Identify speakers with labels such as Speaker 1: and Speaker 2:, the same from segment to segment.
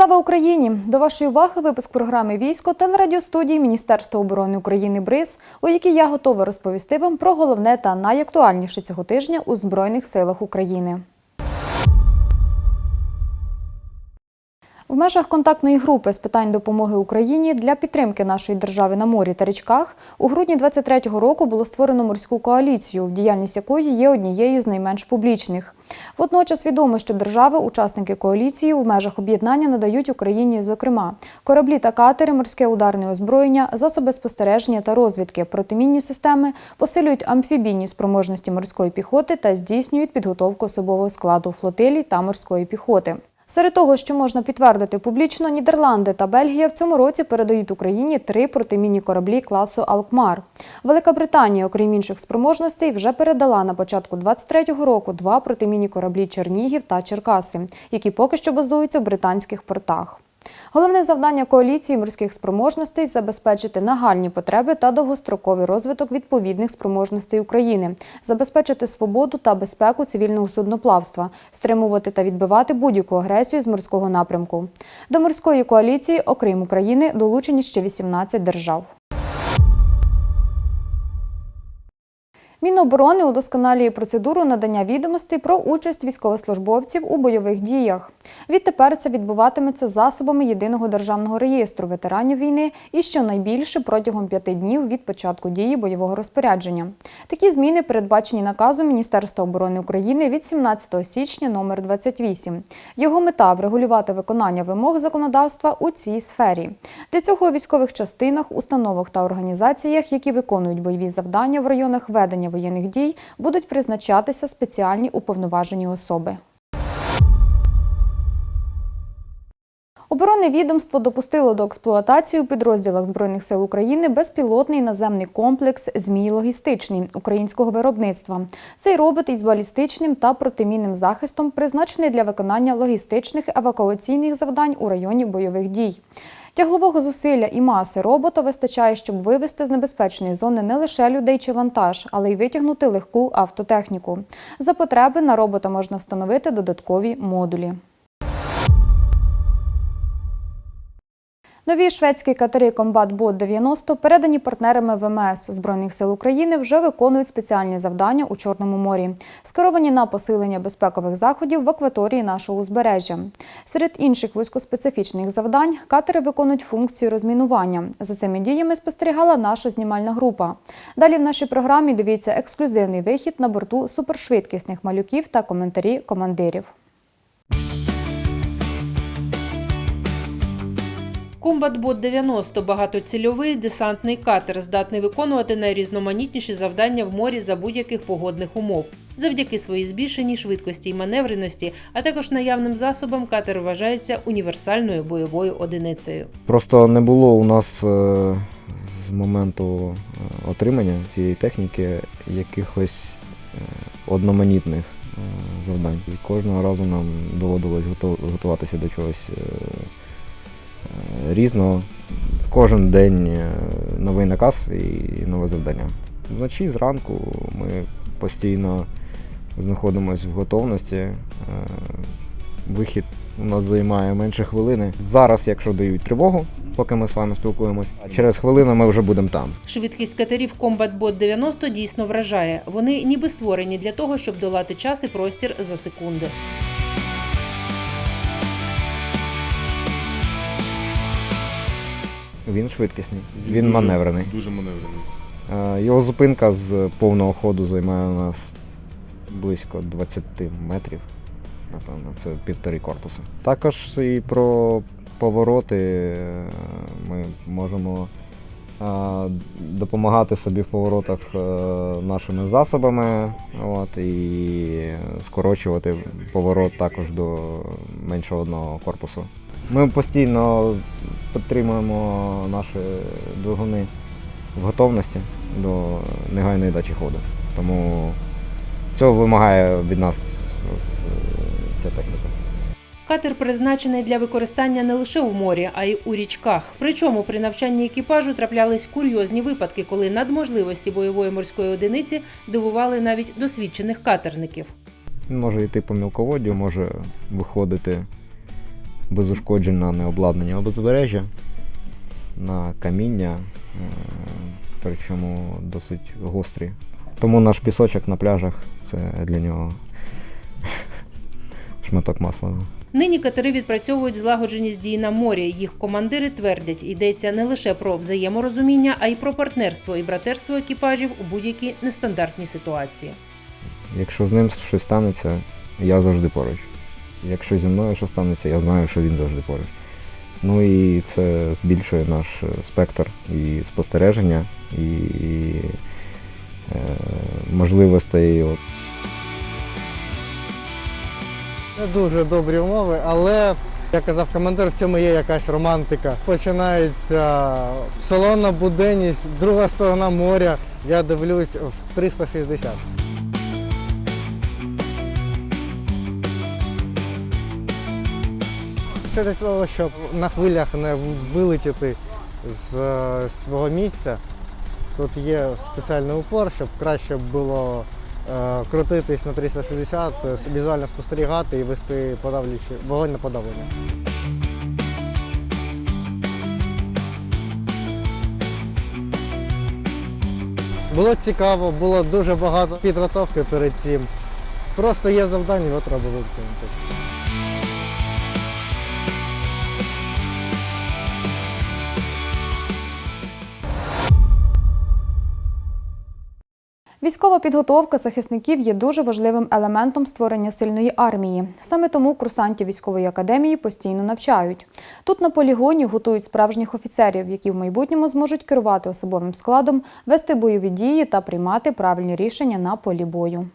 Speaker 1: Слава Україні! До вашої уваги випуск програми Військо телерадіостудії Міністерства оборони України БРИЗ, у якій я готова розповісти вам про головне та найактуальніше цього тижня у Збройних силах України. В межах контактної групи з питань допомоги Україні для підтримки нашої держави на морі та річках у грудні 23-го року було створено морську коаліцію, діяльність якої є однією з найменш публічних. Водночас відомо, що держави-учасники коаліції в межах об'єднання надають Україні, зокрема, кораблі та катери, морське ударне озброєння, засоби спостереження та розвідки, протимінні системи, посилюють амфібійні спроможності морської піхоти та здійснюють підготовку особового складу флотилій та морської піхоти. Серед того, що можна підтвердити публічно, Нідерланди та Бельгія в цьому році передають Україні три протимінні кораблі класу Алкмар. Велика Британія, окрім інших спроможностей, вже передала на початку 23-го року два протимінні кораблі Чернігів та Черкаси, які поки що базуються в британських портах. Головне завдання коаліції морських спроможностей забезпечити нагальні потреби та довгостроковий розвиток відповідних спроможностей України, забезпечити свободу та безпеку цивільного судноплавства, стримувати та відбивати будь-яку агресію з морського напрямку. До морської коаліції, окрім України, долучені ще 18 держав. Міноборони удосконалює процедуру надання відомостей про участь військовослужбовців у бойових діях. Відтепер це відбуватиметься засобами єдиного державного реєстру ветеранів війни і щонайбільше протягом п'яти днів від початку дії бойового розпорядження. Такі зміни передбачені наказом Міністерства оборони України від 17 січня номер 28. Його мета врегулювати виконання вимог законодавства у цій сфері. Для цього у військових частинах, установах та організаціях, які виконують бойові завдання в районах ведення воєнних дій, будуть призначатися спеціальні уповноважені особи. Оборонне відомство допустило до експлуатації у підрозділах Збройних сил України безпілотний наземний комплекс Змій логістичний українського виробництва. Цей робот із балістичним та протимінним захистом призначений для виконання логістичних евакуаційних завдань у районі бойових дій. Тяглового зусилля і маси робота вистачає, щоб вивести з небезпечної зони не лише людей чи вантаж, але й витягнути легку автотехніку. За потреби на робота можна встановити додаткові модулі. Нові шведські катери Combat Bot 90, передані партнерами ВМС Збройних сил України, вже виконують спеціальні завдання у Чорному морі, скеровані на посилення безпекових заходів в акваторії нашого узбережжя. Серед інших вузькоспецифічних завдань катери виконують функцію розмінування. За цими діями спостерігала наша знімальна група. Далі в нашій програмі дивіться ексклюзивний вихід на борту супершвидкісних малюків та коментарі командирів.
Speaker 2: Комбатбот 90 – багатоцільовий десантний катер, здатний виконувати найрізноманітніші завдання в морі за будь-яких погодних умов. Завдяки своїй збільшеній швидкості і маневреності, а також наявним засобам, катер вважається універсальною бойовою одиницею.
Speaker 3: Просто не було у нас е, з моменту е, отримання цієї техніки якихось е, одноманітних завдань. І кожного разу нам доводилось готу- готуватися до чогось різного. Кожен день е, новий наказ і нове завдання. Вночі зранку ми постійно знаходимося в готовності. Е, Вихід у нас займає менше хвилини. Зараз, якщо дають тривогу, поки ми з вами спілкуємось, через хвилину ми вже будемо там.
Speaker 2: Швидкість катерів Комбатбот 90 дійсно вражає. Вони ніби створені для того, щоб долати час і простір за секунди.
Speaker 3: Він швидкісний, він
Speaker 4: Дуже-
Speaker 3: маневрений.
Speaker 4: Дуже маневрений.
Speaker 3: Е, Його зупинка з повного ходу займає у нас близько 20 метрів. Напевно, це півтори корпуси. Також і про повороти е, ми можемо е, допомагати собі в поворотах нашими засобами от, і скорочувати поворот також до менше одного корпусу. Ми постійно підтримуємо наші двигуни в готовності до негайної дачі ходу. Тому цього вимагає від нас ця техніка.
Speaker 2: Катер призначений для використання не лише у морі, а й у річках. Причому при навчанні екіпажу траплялись курйозні випадки, коли надможливості бойової морської одиниці дивували навіть досвідчених катерників.
Speaker 3: Він може йти по мілководдю, може виходити без ушкоджень на необладнання узбережжя, на каміння, е, причому досить гострі. Тому наш пісочок на пляжах це для нього шматок масла.
Speaker 2: Нині катери відпрацьовують злагодженість дій на морі. Їх командири твердять, йдеться не лише про взаєморозуміння, а й про партнерство і братерство екіпажів у будь-якій нестандартній ситуації.
Speaker 3: Якщо з ним щось станеться, я завжди поруч. Якщо зі мною щось станеться, я знаю, що він завжди поруч. Ну і це збільшує наш е, спектр і спостереження, і, і е, можливостей.
Speaker 4: Не дуже добрі умови, але як казав командир, в цьому є якась романтика. Починається салонна буденність, друга сторона моря. Я дивлюсь в 360. Це для того, щоб на хвилях не вилетіти з е, свого місця. Тут є спеціальний упор, щоб краще було е, крутитись на 360, е, візуально спостерігати і вести подавлюючи вогонь на подавлення. Було цікаво, було дуже багато підготовки перед цим. Просто є завдання, його треба виконати.
Speaker 1: Військова підготовка захисників є дуже важливим елементом створення сильної армії. Саме тому курсантів військової академії постійно навчають. Тут на полігоні готують справжніх офіцерів, які в майбутньому зможуть керувати особовим складом, вести бойові дії та приймати правильні рішення на полі бою.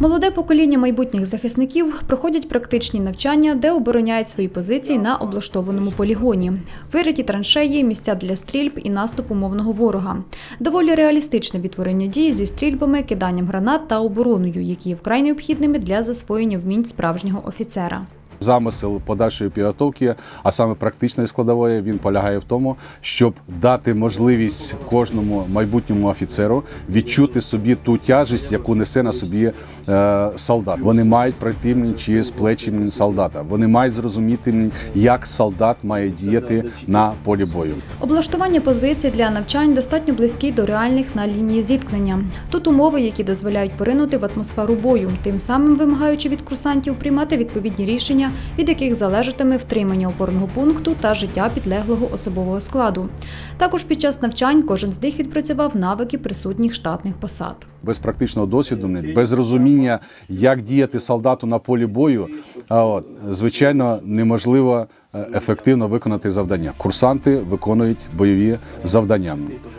Speaker 1: Молоде покоління майбутніх захисників проходять практичні навчання, де обороняють свої позиції на облаштованому полігоні. Вириті траншеї, місця для стрільб і наступу мовного ворога. Доволі реалістичне відтворення дій зі стрільбами, киданням гранат та обороною, які є вкрай необхідними для засвоєння вмінь справжнього офіцера.
Speaker 5: Замисел подальшої підготовки, а саме практичної складової, він полягає в тому, щоб дати можливість кожному майбутньому офіцеру відчути собі ту тяжість, яку несе на собі е, солдат. Вони мають пройти м, через плечі солдата. Вони мають зрозуміти, як солдат має діяти на полі бою.
Speaker 1: Облаштування позицій для навчань достатньо близькі до реальних на лінії зіткнення. Тут умови, які дозволяють поринути в атмосферу бою, тим самим вимагаючи від курсантів приймати відповідні рішення, від яких залежатиме втримання опорного пункту та життя підлеглого особового складу. Також під час навчань кожен з них відпрацював навики присутніх штатних посад.
Speaker 5: Без практичного досвіду, без розуміння, як діяти солдату на полі бою, а от, звичайно, неможливо е, ефективно виконати завдання. Курсанти виконують бойові завдання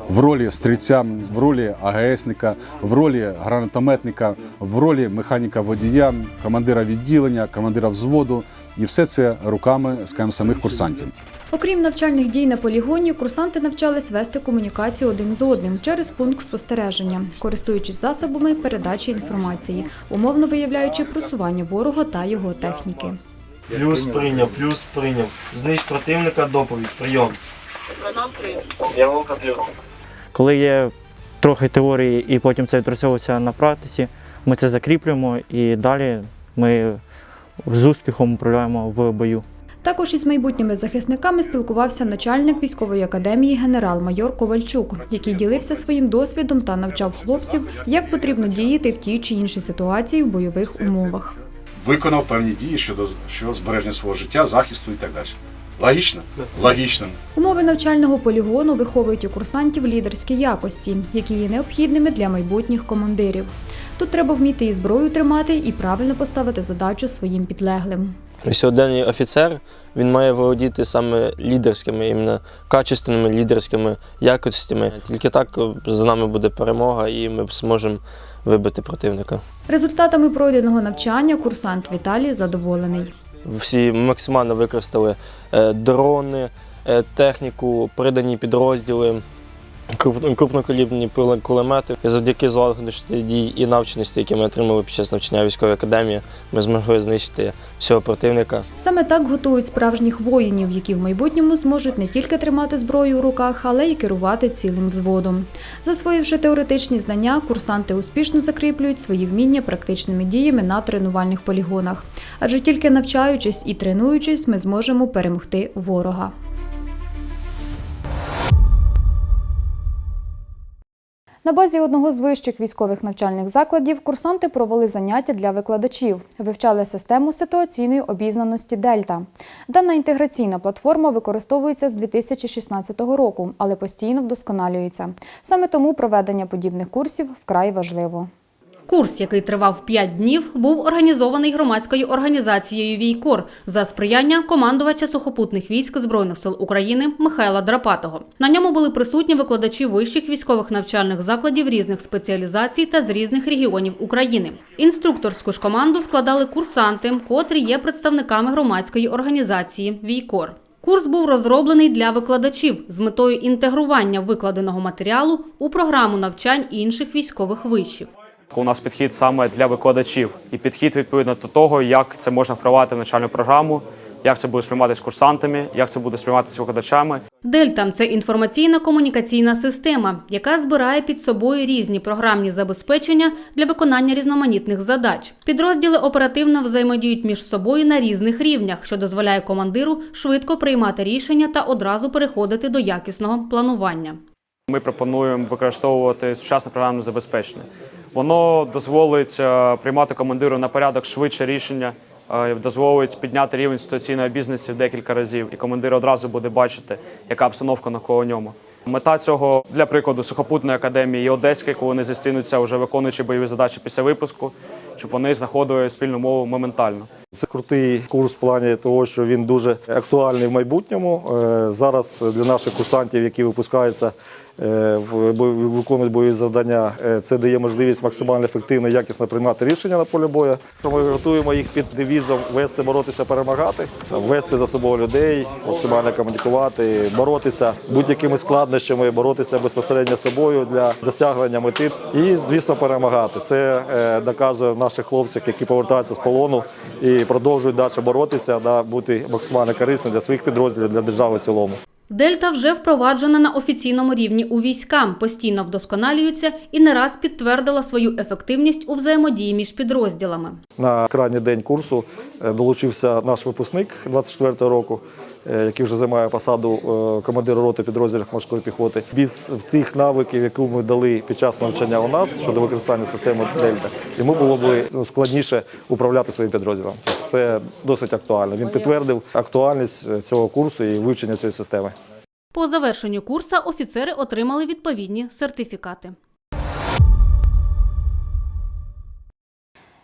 Speaker 5: в ролі стрільця, в ролі АГСника, в ролі гранатометника, в ролі механіка водія, командира відділення, командира взводу. І все це руками скажімо, самих курсантів.
Speaker 1: Окрім навчальних дій на полігоні, курсанти навчались вести комунікацію один з одним через пункт спостереження, користуючись засобами передачі інформації, умовно виявляючи просування ворога та його техніки.
Speaker 6: Плюс прийняв, плюс прийняв. Знищ противника, доповідь, прийом. Плюс.
Speaker 7: Коли є трохи теорії і потім це відпрацьовується на практиці, ми це закріплюємо і далі ми з успіхом управляємо в бою.
Speaker 1: Також із майбутніми захисниками спілкувався начальник військової академії генерал-майор Ковальчук, який ділився своїм досвідом та навчав хлопців, як потрібно діяти в тій чи іншій ситуації в бойових умовах.
Speaker 8: виконав певні дії щодо що збереження свого життя, захисту і так далі. Логічно? Логічно.
Speaker 1: Умови навчального полігону виховують у курсантів лідерські якості, які є необхідними для майбутніх командирів. Тут треба вміти і зброю тримати, і правильно поставити задачу своїм підлеглим.
Speaker 9: Сьогоденний офіцер він має володіти саме лідерськими, іменно качественними лідерськими якостями. Тільки так е, за нами буде перемога, і ми зможемо вибити противника.
Speaker 1: Результатами пройденого навчання курсант Віталій задоволений.
Speaker 9: Всі максимально використали е, дрони, е, техніку, придані підрозділи. Круп- крупнокалібні кулемети. І завдяки злагодженості дій і навченості, які ми отримали під час навчання військової академії, ми змогли знищити всього противника.
Speaker 1: Саме так готують справжніх воїнів, які в майбутньому зможуть не тільки тримати зброю у руках, але й керувати цілим взводом. Засвоївши теоретичні знання, курсанти успішно закріплюють свої вміння практичними діями на тренувальних полігонах. Адже тільки навчаючись і тренуючись, ми зможемо перемогти ворога. На базі одного з вищих військових навчальних закладів курсанти провели заняття для викладачів, вивчали систему ситуаційної обізнаності Дельта. Дана інтеграційна платформа використовується з 2016 року, але постійно вдосконалюється. Саме тому проведення подібних курсів вкрай важливо.
Speaker 10: Курс, який тривав 5 днів, був організований громадською організацією Війкор за сприяння командувача сухопутних військ Збройних сил України Михайла Драпатого. На ньому були присутні викладачі вищих військових навчальних закладів різних спеціалізацій та з різних регіонів України. Інструкторську ж команду складали курсанти, котрі є представниками громадської організації Війкор. Курс був розроблений для викладачів з метою інтегрування викладеного матеріалу у програму навчань інших військових вишів.
Speaker 11: У нас підхід саме для викладачів, і підхід відповідно до того, як це можна впровадити в навчальну програму, як це буде сприйматися курсантами, як це буде сприйматися викладачами.
Speaker 10: Дельта це інформаційна комунікаційна система, яка збирає під собою різні програмні забезпечення для виконання різноманітних задач. Підрозділи оперативно взаємодіють між собою на різних рівнях, що дозволяє командиру швидко приймати рішення та одразу переходити до якісного планування.
Speaker 11: Ми пропонуємо використовувати сучасне програмне забезпечення. Воно дозволить приймати командиру на порядок швидше рішення, е, дозволить підняти рівень ситуаційного бізнесу в декілька разів, і командир одразу буде бачити, яка обстановка навколо ньому. Мета цього для прикладу сухопутної академії і Одеської, коли вони зустрінуться вже виконуючи бойові задачі після випуску, щоб вони знаходили спільну мову моментально.
Speaker 12: Це крутий курс в плані того, що він дуже актуальний в майбутньому. Е, Зараз для наших курсантів, які випускаються, е, в- виконують бойові завдання, е, це дає можливість максимально ефективно і якісно приймати рішення на полі бою. Ми готуємо їх під девізом вести, боротися, перемагати, вести за собою людей, максимально комунікувати, боротися будь-якими складнощами, боротися безпосередньо з собою для досягнення мети і, звісно, перемагати. Це доказує наших хлопців, які повертаються з полону і продовжують далі боротися, да, бути максимально корисними для своїх підрозділів, для держави в цілому.
Speaker 10: Дельта вже впроваджена на офіційному рівні у військам, постійно вдосконалюється і не раз підтвердила свою ефективність у взаємодії між підрозділами.
Speaker 12: На крайній день курсу е, долучився наш випускник 24-го року, який вже займає посаду е, командира роти підрозділів морської піхоти. Без тих навиків, які ми дали під час навчання у нас щодо використання системи Дельта, йому було б ну, складніше управляти своїм підрозділом. Тобто Це досить актуально. Він підтвердив актуальність е, цього курсу і вивчення цієї системи.
Speaker 10: По завершенню курса офіцери отримали відповідні сертифікати.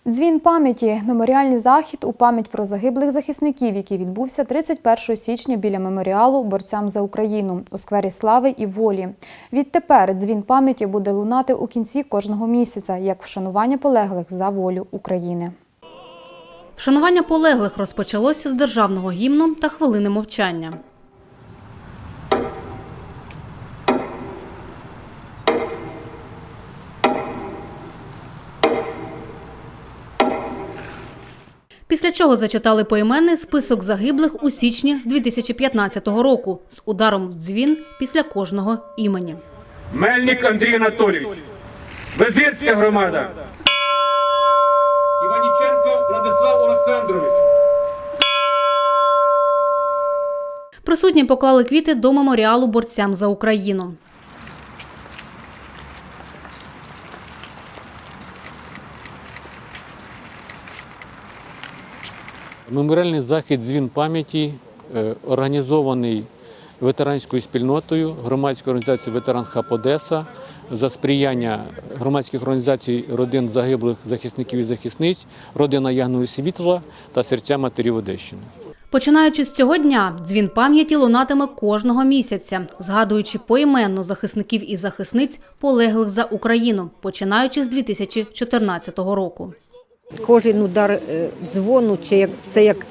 Speaker 1: Дзвін пам'яті меморіальний захід у пам'ять про загиблих захисників, який відбувся 31 січня біля меморіалу борцям за Україну у сквері Слави і Волі. Відтепер дзвін пам'яті буде лунати у кінці кожного місяця як вшанування полеглих за волю України.
Speaker 10: Вшанування полеглих розпочалося з державного гімну та хвилини мовчання. Після чого зачитали поіменний список загиблих у січні з 2015 року з ударом в дзвін після кожного імені.
Speaker 13: Мельник Андрій Анатолійович, Безирська громада, Іваніченко Владислав Олександрович.
Speaker 10: Присутні поклали квіти до меморіалу борцям за Україну.
Speaker 13: Меморіальний захід Дзвін пам'яті е, організований ветеранською спільнотою громадською організацією Ветеран Хаб Одеса за сприяння громадських організацій родин загиблих захисників і захисниць, родина Ягної Світла та серця матерів Одещини.
Speaker 10: Починаючи з цього дня, дзвін пам'яті лунатиме кожного місяця, згадуючи поіменно захисників і захисниць, полеглих за Україну, починаючи з 2014 року.
Speaker 14: Кожен удар е, дзвону як, це як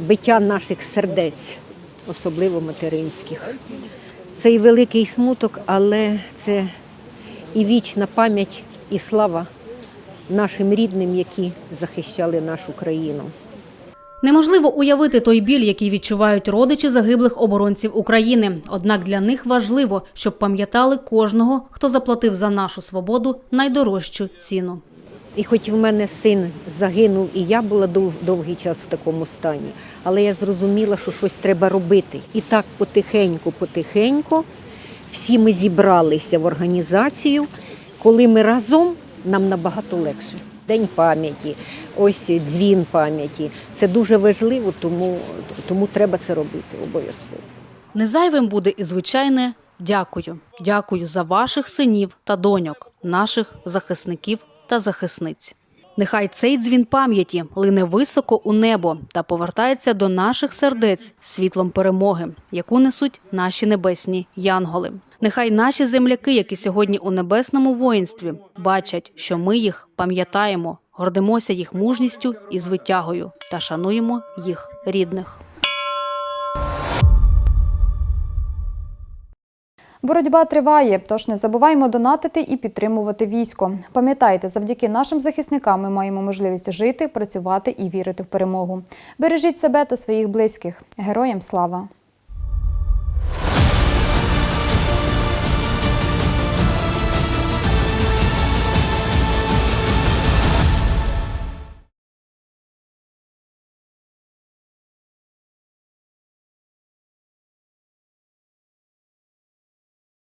Speaker 14: биття наших сердець, особливо материнських. Це і великий смуток, але це і вічна пам'ять, і слава нашим рідним, які захищали нашу країну.
Speaker 10: Неможливо уявити той біль, який відчувають родичі загиблих оборонців України. Однак для них важливо, щоб пам'ятали кожного, хто заплатив за нашу свободу найдорожчу ціну.
Speaker 14: І хоч в мене син загинув, і я була дов- довгий час в такому стані, але я зрозуміла, що щось треба робити. І так потихеньку, потихеньку всі ми зібралися в організацію. Коли ми разом, нам набагато легше. День пам'яті, ось дзвін пам'яті. Це дуже важливо, тому, тому треба це робити обов'язково.
Speaker 10: Незайвим буде і звичайне дякую. Дякую за ваших синів та доньок, наших захисників та захисниць. Нехай цей дзвін пам'яті лине високо у небо та повертається до наших сердець світлом перемоги, яку несуть наші небесні янголи. Нехай наші земляки, які сьогодні у небесному воїнстві, бачать, що ми їх пам'ятаємо, гордимося їх мужністю і звитягою та шануємо їх рідних.
Speaker 1: Боротьба триває, тож не забуваємо донатити і підтримувати військо. Пам'ятайте, завдяки нашим захисникам ми маємо можливість жити, працювати і вірити в перемогу. Бережіть себе та своїх близьких. Героям слава!